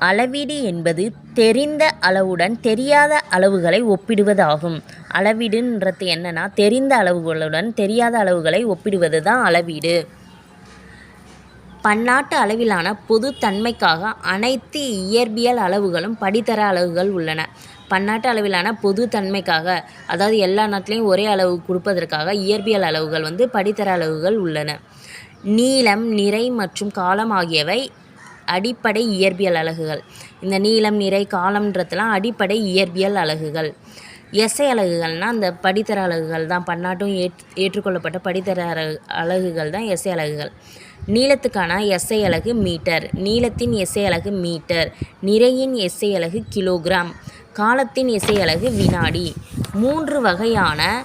அளவீடு என்பது தெரிந்த அளவுடன் தெரியாத அளவுகளை ஒப்பிடுவதாகும். அளவீடுன்றது என்னன்னா தெரிந்த அளவுகளுடன் தெரியாத அளவுகளை ஒப்பிடுவது தான் அளவீடு. பன்னாட்டு அளவிலான பொதுத்தன்மைக்காக அனைத்து இயற்பியல் அளவுகளும் படித்தர அளவுகள் உள்ளன. பன்னாட்டு அளவிலான பொதுத்தன்மைக்காக அதாவது எல்லா நாட்டிலையும் ஒரே அளவு கொடுப்பதற்காக இயற்பியல் அளவுகள் வந்து படித்தர அளவுகள் உள்ளன. நீளம் நிறை மற்றும் காலம் ஆகியவை அடிப்படை இயற்பியல் அலகுகள். இந்த நீளம் நிறை காலம்ன்றதுலாம் அடிப்படை இயற்பியல் அலகுகள். எஸ்ஐ அலகுகள்னால் அந்த படித்தர அலகுகள் தான் பன்னாட்டும் ஏற் ஏற்றுக்கொள்ளப்பட்ட படித்தர அலகு அலகுகள் தான் எஸ்ஐ அலகுகள். நீளத்துக்கான எஸ்ஐ அலகு மீட்டர் நீளத்தின் எஸ்ஐ அலகு மீட்டர் நிறையின் எஸ்ஐ அலகு கிலோகிராம் காலத்தின் எஸ்ஐ வினாடி. மூன்று வகையான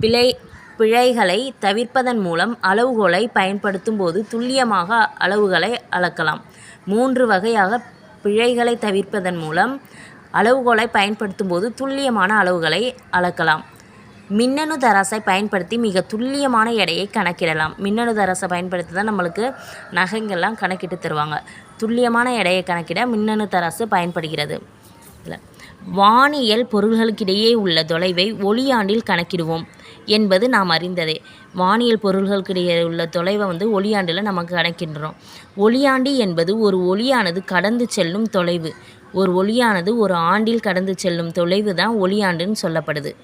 பிழை பிழைகளை தவிர்ப்பதன் மூலம் அளவுகோலை பயன்படுத்தும் போது துல்லியமாக அளவுகளை அளக்கலாம். மூன்று வகையாக பிழைகளை தவிர்ப்பதன் மூலம் அளவுகோலை பயன்படுத்தும் போது துல்லியமான அளவுகளை அளக்கலாம். மின்னணு தராசை பயன்படுத்தி மிக துல்லியமான எடையை கணக்கிடலாம். மின்னணு தராசை பயன்படுத்தி தான் நம்மளுக்கு நகைங்கள்லாம் கணக்கிட்டு தருவாங்க. துல்லியமான எடையை கணக்கிட மின்னணு தராசு பயன்படுகிறது. வானியல் பொருள்களுக்கிடையே உள்ள தொலைவை ஒளியாண்டில் கணக்கிடுவோம். என்பது நாம் அறிந்ததே. வானியல் பொருள்களுக்கிடையே உள்ள தொலைவை வந்து ஒளியாண்டில் நமக்கு கணக்கின்றோம் ஒளியாண்டி என்பது ஒரு ஒளியானது கடந்து செல்லும் தொலைவு. ஒரு ஒளியானது ஒரு ஆண்டில் கடந்து செல்லும் தொலைவு தான் ஒளியாண்டுன்னு சொல்லப்படுது.